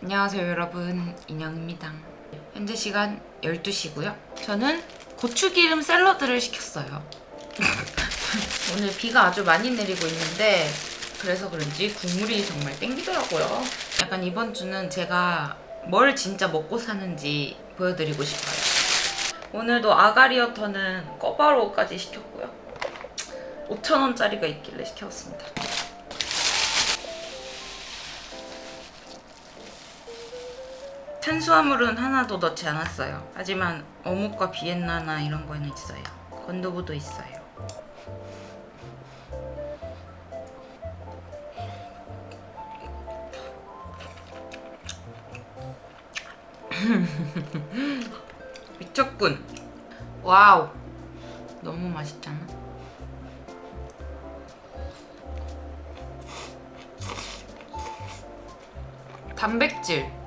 안녕하세요 여러분. 인형입니다. 현재 시간 12시고요. 저는 고추기름 샐러드를 시켰어요. 오늘 비가 아주 많이 내리고 있는데 그래서 그런지 국물이 정말 땡기더라고요. 약간 이번 주는 제가 뭘 진짜 먹고 사는지 보여드리고 싶어요. 오늘도 아가리어터는 꺼바로우까지 시켰고요. 5천원짜리가 있길래 시켰습니다 탄수화물은 하나도 넣지 않았어요. 하지만 어묵과 비엔나나 이런 거는 있어요. 건두부도 있어요. 미쳤군. 와우. 너무 맛있잖아. 단백질.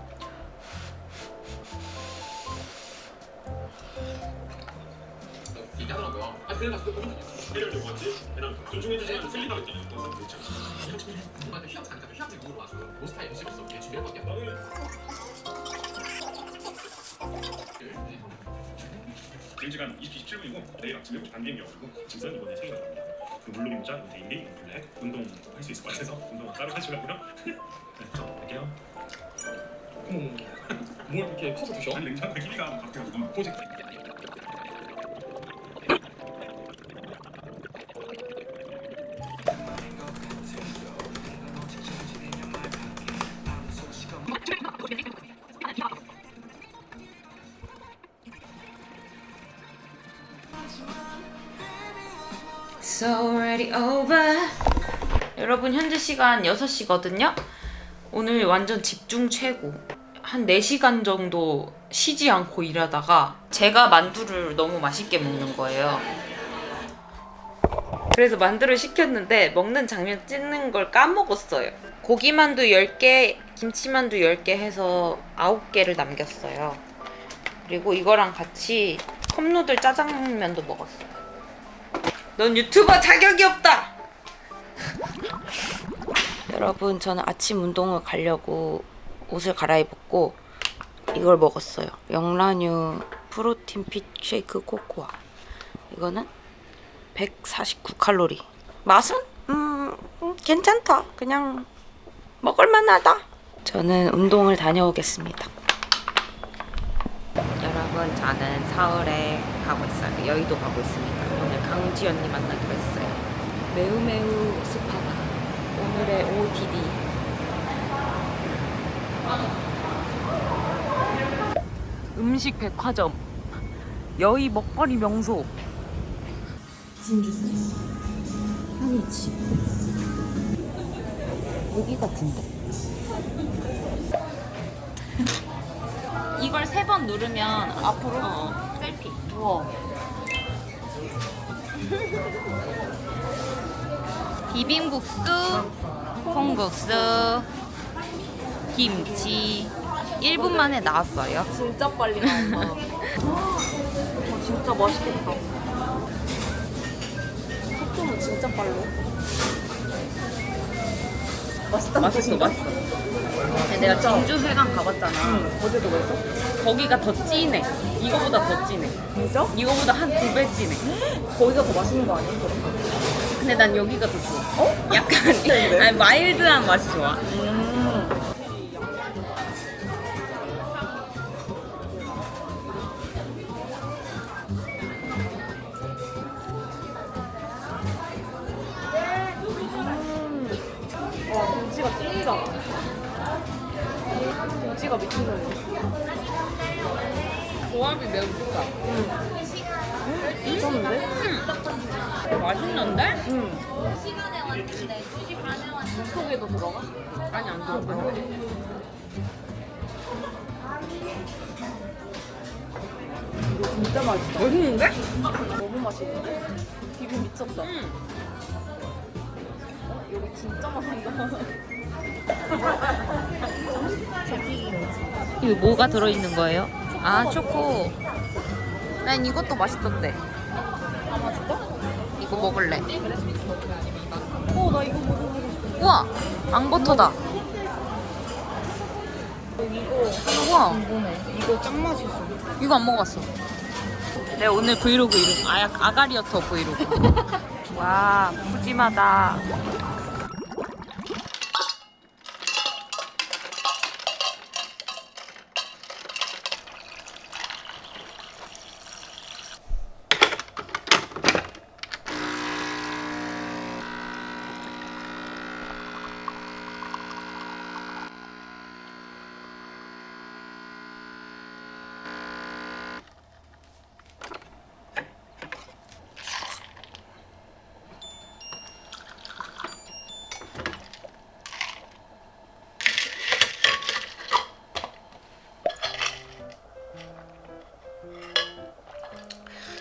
좀? 그냥. 틀리다 물어 스타일 음식을 준비했거든요. 지금 시간 20시 27분이고 내일 아침 7시 반 비행기여가지고 짐은 이번에. 그 물놀이 모자, 개인기, 블랙, 운동 할 수 있을 것 같아서 운동 따로 하시라고요. 네, 저 갈게요. 어머, 뭘 이렇게 커서 드셔? 아니 냉장고 길이가 바뀌어가지고 포직. Already over. 여러분 현재 시간 6시거든요. 오늘 완전 집중 최고. 한 4시간 정도 쉬지 않고 일하다가 제가 만두를 너무 맛있게 먹는 거예요. 그래서 만두를 시켰는데 먹는 장면 찍는 걸 까먹었어요. 고기만두 10개, 김치만두 10개 해서 9개를 남겼어요. 그리고 이거랑 같이 컵누들 짜장면도 먹었어요. 넌 유튜버 자격이 없다. 여러분, 저는 아침 운동을 가려고 옷을 갈아입었고 이걸 먹었어요. 영란유 프로틴 핏 쉐이크 코코아. 이거는 149 칼로리. 맛은 음, 음, 괜찮다. 그냥 먹을 만하다. 저는 운동을 다녀오겠습니다. 여러분, 저는 서울에 가고 있어요. 여의도 가고 있습니다. 강지 언니 만나기로 했어요. 매우 매우 습하다. 오늘의 OOTD. 음식 백화점. 여의 먹거리 명소. 진주스. 한이치. 여기 같은데. 이걸 세 번 누르면 앞으로 어, 셀피. 우와. 비빔국수, 콩국수, 김치. 1분 만에 나왔어요. 진짜 빨리 나온다. 와, 진짜 맛있겠다. 속도는 진짜 빨라. 맛있다. 맛있어, 맛있어. 근데 내가 진주 회관 가봤잖아. 어제도 그랬어? 거기가 더 진해. 이거보다 더 진해. 진짜? 이거보다 한 두 배 진해. 거기가 더 맛있는 거 아니야? 그럼? 근데 난 여기가 더 좋아. 어? 약간 네. 아니, 마일드한 맛이 좋아. 음. 와, 김치가 찐이다. 김치가 미친놈이야. 조합이 매우 좋다. 미쳤는데? 맛있는데? 응. 속에도 들어가? 아니 안 들어가. 이거 진짜 맛있다. 맛있는데? 너무 맛있는데? 비빔 미쳤다. 응. 어? 여기 진짜 맛있다. 이거 뭐가 들어있는 거예요? 아 초코. 난 이것도 맛있던데. 아, 맛있다? 이거 먹을래. 어, 나 이거 먹어보고 싶어. 우와 앙버터다. 우와 궁금해. 이거 짱 맛있어. 이거 안 먹어봤어. 내가 오늘 브이로그 이름 아, 아가리어터 브이로그. 와 푸짐하다.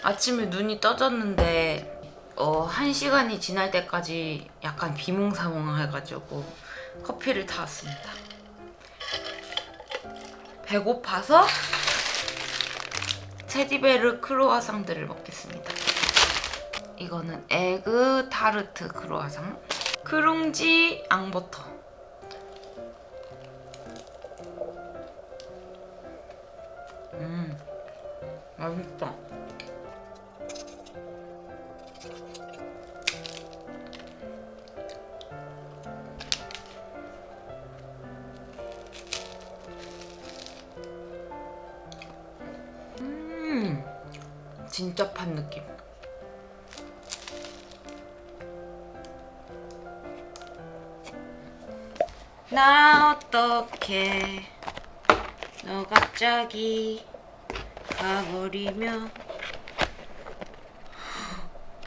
아침에 눈이 떠졌는데 어, 한 시간이 지날 때까지 약간 비몽사몽해가지고 커피를 타왔습니다. 배고파서 테디베르 크로아상들을 먹겠습니다. 이거는 에그 타르트 크로아상, 크룽지 앙버터. 음, 맛있다. 진짜 판 느낌. 나 어떡해 너 갑자기 가버리면?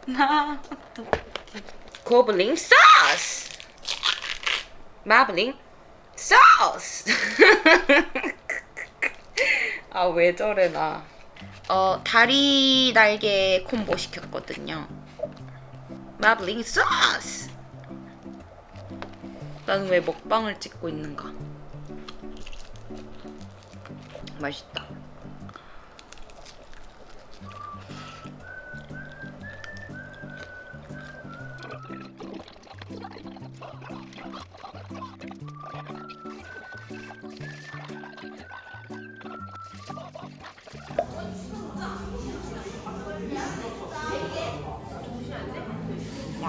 나 어떡해 고블링 소스 마블링 소스 아 왜 저래 나 어, 다리 날개 콤보 시켰거든요. 마블링 소스! 나는 왜 먹방을 찍고 있는가? 맛있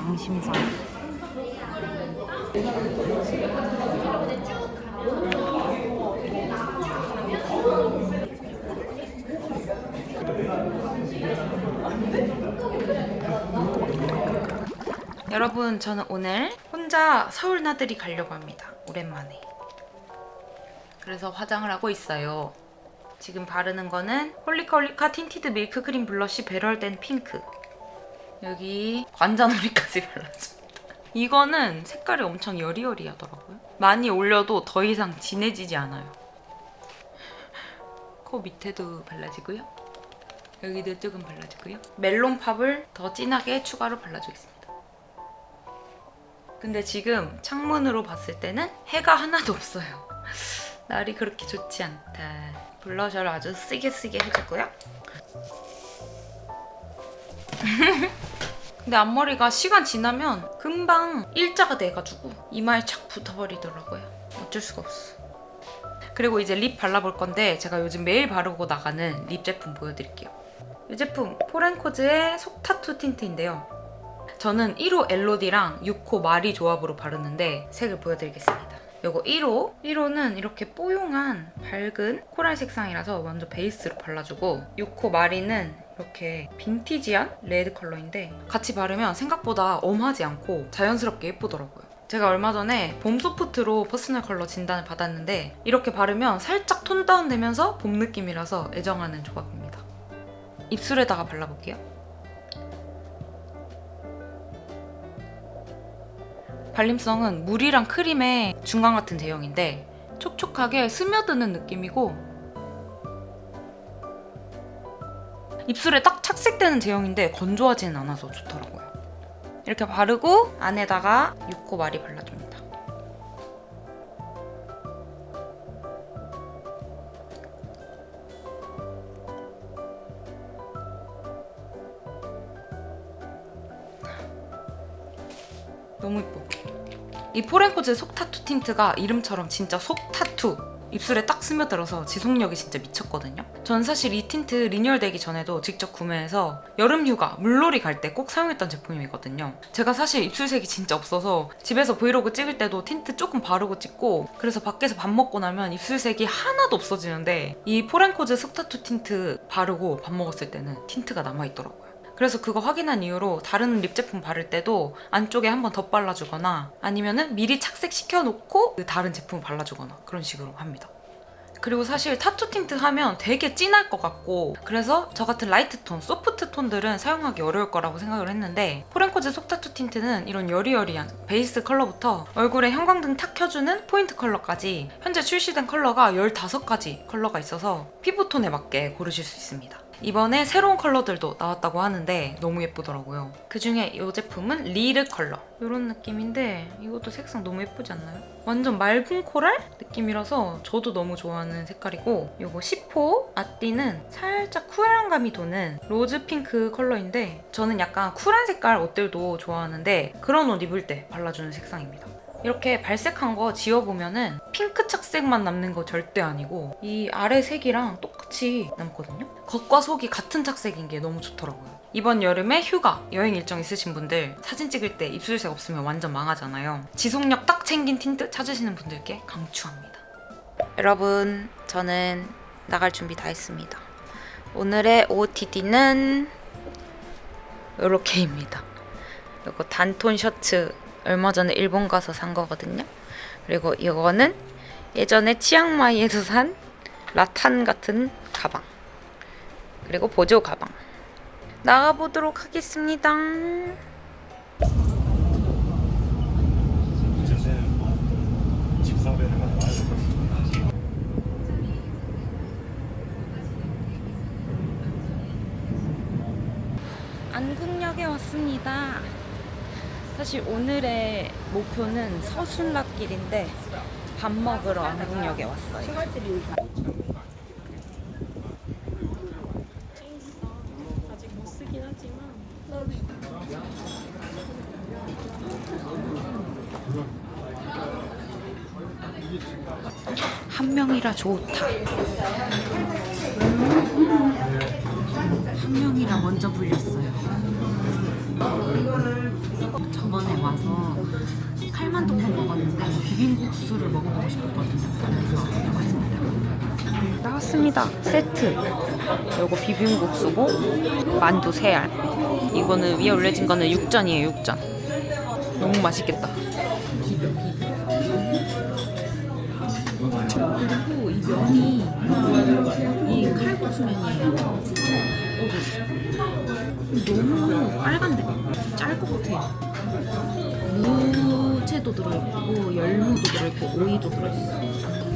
양심상. 여러분, 저는 오늘 혼자 서울 나들이 가려고 합니다. 오랜만에. 그래서 화장을 하고 있어요. 지금 바르는 거는 홀리카홀리카 틴티드 밀크 크림 블러쉬 배럴된 핑크. 여기 관자놀이까지 발라줍니다. 이거는 색깔이 엄청 여리여리하더라고요. 많이 올려도 더 이상 진해지지 않아요. 코 밑에도 발라지고요. 여기도 조금 발라주고요. 멜론팝을 더 진하게 추가로 발라주겠습니다. 근데 지금 창문으로 봤을 때는 해가 하나도 없어요. 날이 그렇게 좋지 않다. 블러셔를 아주 쓰게 쓰게 해주고요. 근데 앞머리가 시간 지나면 금방 일자가 돼가지고 이마에 착 붙어버리더라고요. 어쩔 수가 없어. 그리고 이제 립 발라볼 건데 제가 요즘 매일 바르고 나가는 립 제품 보여드릴게요. 이 제품 포렌코즈의 속타투 틴트인데요. 저는 1호 엘로디랑 6호 마리 조합으로 바르는데 색을 보여드리겠습니다. 요거 1호, 1호는 이렇게 뽀용한 밝은 코랄 색상이라서 완전 베이스로 발라주고 6호 마리는 이렇게 빈티지한 레드 컬러인데 같이 바르면 생각보다 엄하지 않고 자연스럽게 예쁘더라고요. 제가 얼마 전에 봄 소프트로 퍼스널 컬러 진단을 받았는데 이렇게 바르면 살짝 톤 다운 되면서 봄 느낌이라서 애정하는 조합입니다. 입술에다가 발라볼게요. 발림성은 물이랑 크림의 중간 같은 제형인데 촉촉하게 스며드는 느낌이고 입술에 딱 착색되는 제형인데 건조하지는 않아서 좋더라고요. 이렇게 바르고 안에다가 6호 마리 발라줍니다. 너무 예뻐. 이 포렌코즈 속 타투 틴트가 이름처럼 진짜 속 타투 입술에 딱 스며들어서 지속력이 진짜 미쳤거든요. 전 사실 이 틴트 리뉴얼 되기 전에도 직접 구매해서 여름 휴가 물놀이 갈 때 꼭 사용했던 제품이거든요. 제가 사실 입술색이 진짜 없어서 집에서 브이로그 찍을 때도 틴트 조금 바르고 찍고 그래서 밖에서 밥 먹고 나면 입술색이 하나도 없어지는데 이 포렌코즈 숙타투 틴트 바르고 밥 먹었을 때는 틴트가 남아있더라고요. 그래서 그거 확인한 이후로 다른 립 제품 바를 때도 안쪽에 한번더 발라주거나 아니면은 미리 착색시켜 놓고 그 다른 제품 발라주거나 그런 식으로 합니다. 그리고 사실 타투 틴트 하면 되게 진할 것 같고 그래서 저 같은 라이트 톤, 소프트 톤들은 사용하기 어려울 거라고 생각을 했는데 포렌코즈 속타투 틴트는 이런 여리여리한 베이스 컬러부터 얼굴에 형광등 탁 켜주는 포인트 컬러까지 현재 출시된 컬러가 15가지 컬러가 있어서 피부톤에 맞게 고르실 수 있습니다. 이번에 새로운 컬러들도 나왔다고 하는데 너무 예쁘더라고요. 그 중에 이 제품은 리르 컬러. 이런 느낌인데 이것도 색상 너무 예쁘지 않나요? 완전 맑은 코랄 느낌이라서 저도 너무 좋아하는 색깔이고 이거 10호 아띠는 살짝 쿨한 감이 도는 로즈 핑크 컬러인데 저는 약간 쿨한 색깔 옷들도 좋아하는데 그런 옷 입을 때 발라주는 색상입니다. 이렇게 발색한 거 지워보면은 핑크 착색만 남는 거 절대 아니고 이 아래 색이랑 똑같이 남거든요. 겉과 속이 같은 착색인 게 너무 좋더라고요. 이번 여름에 휴가, 여행 일정 있으신 분들 사진 찍을 때 입술색 없으면 완전 망하잖아요. 지속력 딱 챙긴 틴트 찾으시는 분들께 강추합니다. 여러분, 저는 나갈 준비 다 했습니다. 오늘의 OOTD는 이렇게입니다. 이거 단톤 셔츠 얼마 전에 일본 가서 산 거거든요. 그리고 이거는 예전에 치앙마이에서 산 라탄 같은 가방. 그리고 보조 가방. 나가보도록 하겠습니다. 이제는 직사배를 하나 와야 될것 같습니다. 안국역에 왔습니다. 사실 오늘의 목표는 서순락길인데 밥 먹으러 안국역에 왔어요. 한 명이라 좋다. 한 명이라 먼저 불렸어요. 저번에 와서 칼만두국 먹었는데 비빔국수를 먹어보고 싶었거든요. 그래서 왔습니다. 나왔습니다. 세트. 요거 비빔국수고 만두 세 알. 이거는 위에 올려진 거는 육전이에요. 육전. 너무 맛있겠다. 그리고 이 면이 이 칼국수 면이에요. 너무 빨간데 짤 것 같아. 무채도 들어있고 열무도 들어있고 오이도 들어있어.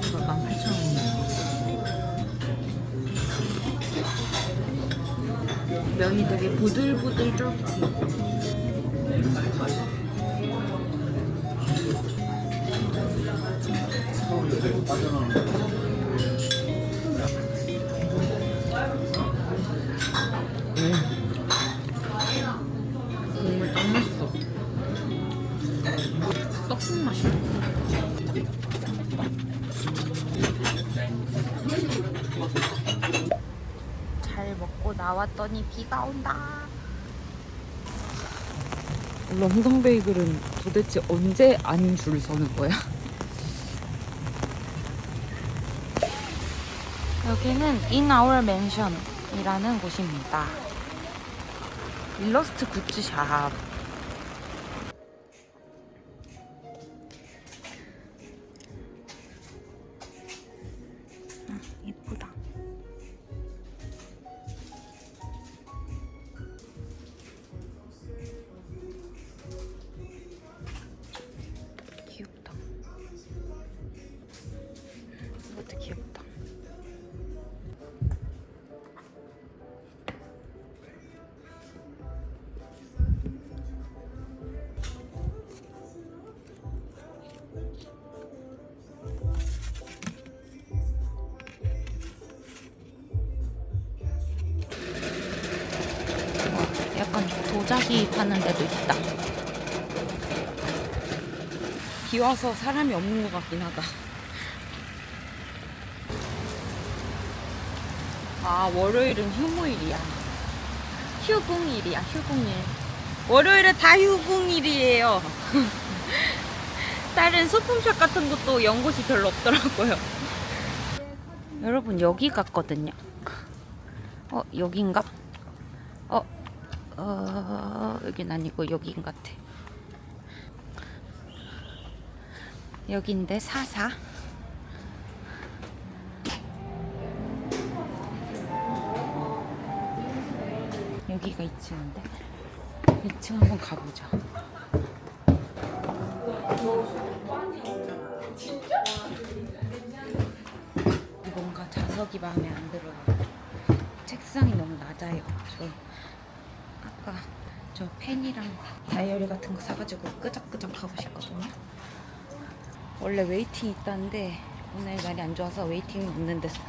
세트가 18,000원이에요. 면이 되게 부들부들 쫄깃해. 나왔더니 비가 온다. 런던 베이글은 도대체 언제 안 줄 서는 거야? 여기는 In Our Mansion이라는 곳입니다. 일러스트 굿즈샵. 비 와서 사람이 없는 것 같긴 하다. 아, 월요일은 휴무일이야. 휴궁일이야, 휴궁일. 월요일은 다 휴궁일이에요. 다른 소품샵 같은 것도 연 곳이 별로 없더라고요. 여러분, 여기 갔거든요. 어, 여긴가? 어, 어, 여긴 아니고 여긴 같아. 여긴데 사사. 여기가 2층인데 2층 한번 가보자. 뭔가 좌석이 마음에 안 들어요. 책상이 너무 낮아요. 저 아까 저 펜이랑 다이어리 같은 거 사가지고 끄적끄적 하고 싶거든요. 원래 웨이팅 있다는데 오늘 날이 안 좋아서 웨이팅 없는 데서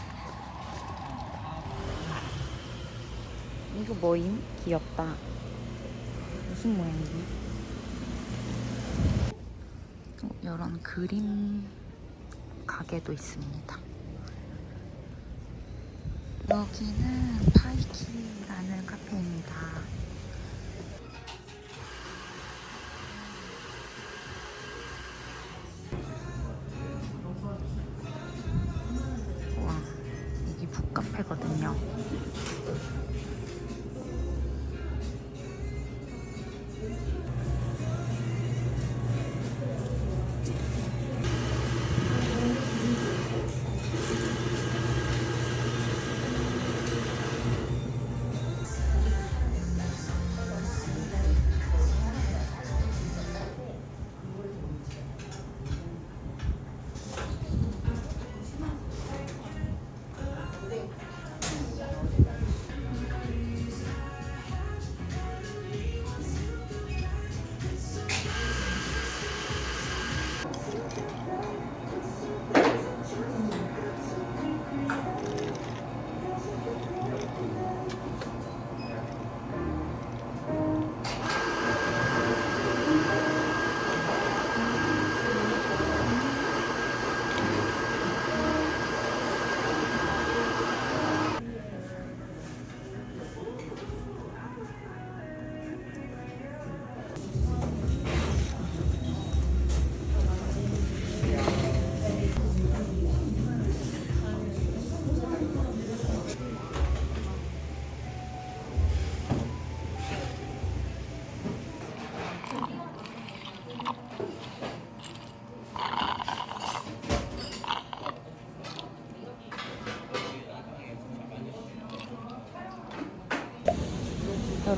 이거 뭐임? 귀엽다. 무슨 모양이지? 어, 이런 그림 가게도 있습니다. 여기는 파이키라는 카페입니다.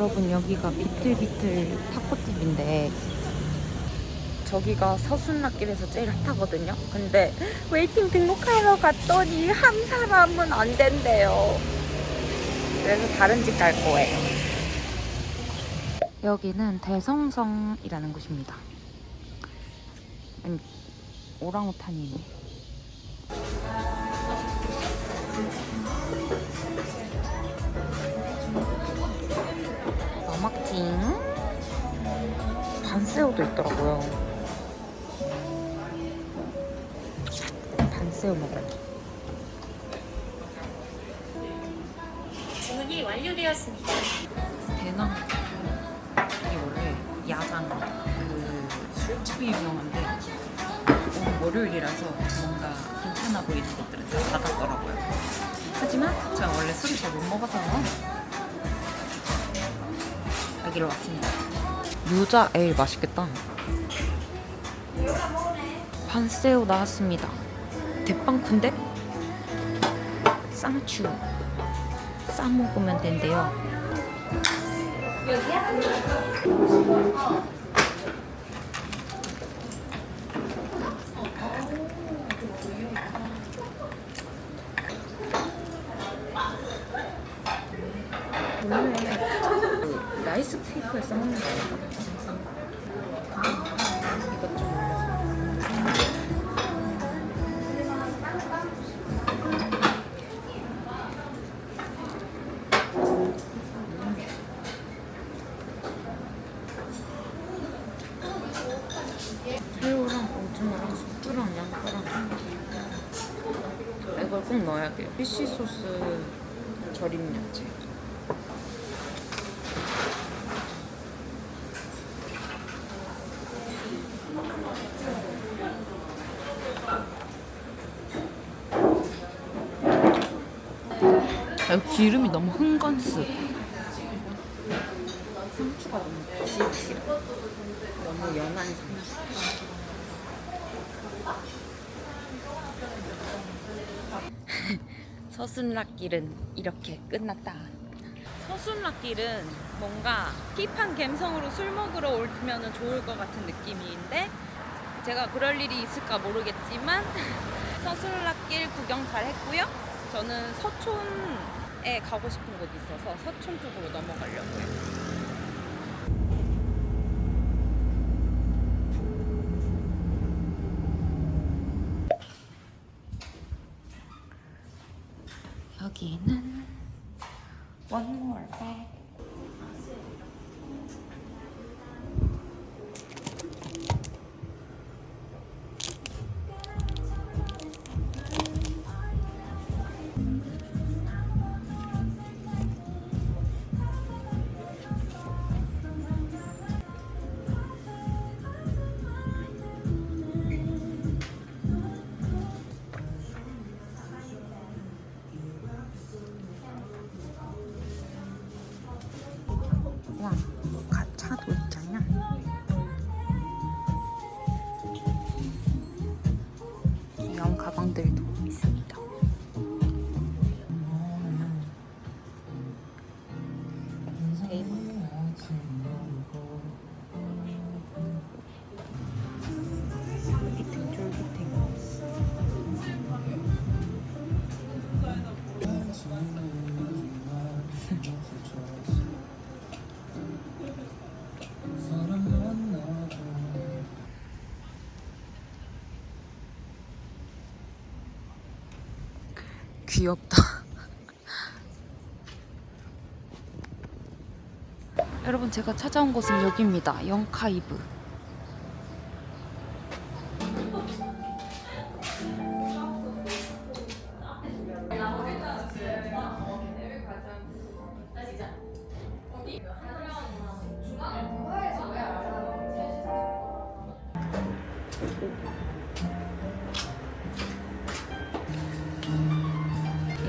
여러분 여기가 비틀비틀 타코집인데 저기가 서순락길에서 제일 핫하거든요. 근데 웨이팅 등록하러 갔더니 한 사람은 안 된대요. 그래서 다른 집 갈 거예요. 여기는 대성성이라는 곳입니다. 오랑우탄이네. 반새우도 있더라고요. 반새우 먹을게. 주문이 완료되었습니다. 대남 이게 원래 야장 그 술집이 유명한데 오늘 월요일이라서 뭔가 괜찮아 보이는 것들은 다 닫았더라고요. 하지만 제가 원래 술을 잘 못 먹어서 여기로 왔습니다. 유자 에일 맛있겠다. 반새우 나왔습니다. 대빵kun데 쌍추 싸 먹으면 된대요. 꼭 넣어야 돼요. 피쉬 소스 절임 야채. 아, 기름이 너무 흥건스. 상추가 너무 지 너무 연한 상추. 서순락길은 이렇게 끝났다. 서순락길은 뭔가 힙한 감성으로 술 먹으러 오면 좋을 것 같은 느낌인데 제가 그럴 일이 있을까 모르겠지만 서순락길 구경 잘 했고요. 저는 서촌에 가고 싶은 곳이 있어서 서촌 쪽으로 넘어가려고요. 와, 가차도 있잖 제가 찾아온 곳은 여기입니다. 영카이브.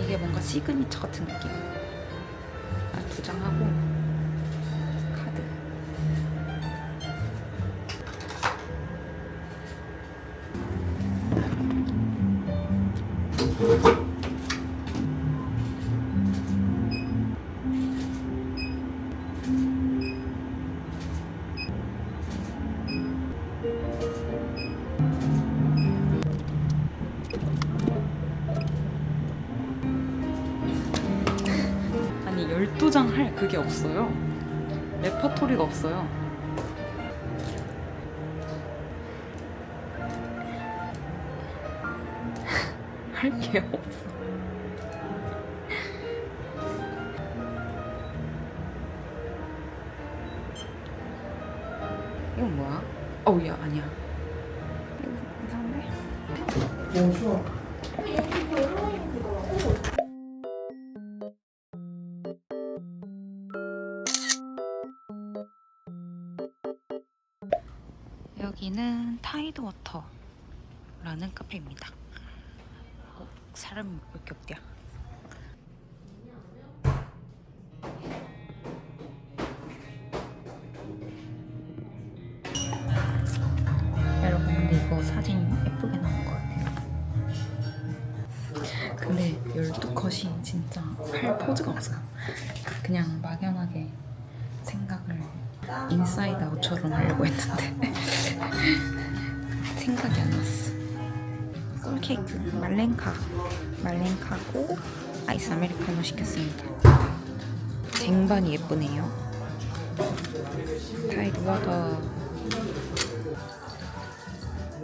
이게 뭔가 시그니처 같은 느낌. 12장 할 그게 없어요. 레퍼토리가 없어요. 할 게 없어. 이건 뭐야? 어우 야 아니야. 이거 이상한데? 여기는 이거 사진 예쁘게 나온 것 같아요. 근데 12컷이 진짜 할 포즈가 없어요. 그냥 막연하게 생각을 인사이드 아웃처럼 하려고 했는데 생각이 안 났어. 꿀케이크 말랭카 말랭카고 아이스 아메리카노 시켰습니다. 쟁반이 예쁘네요. 타이드 워터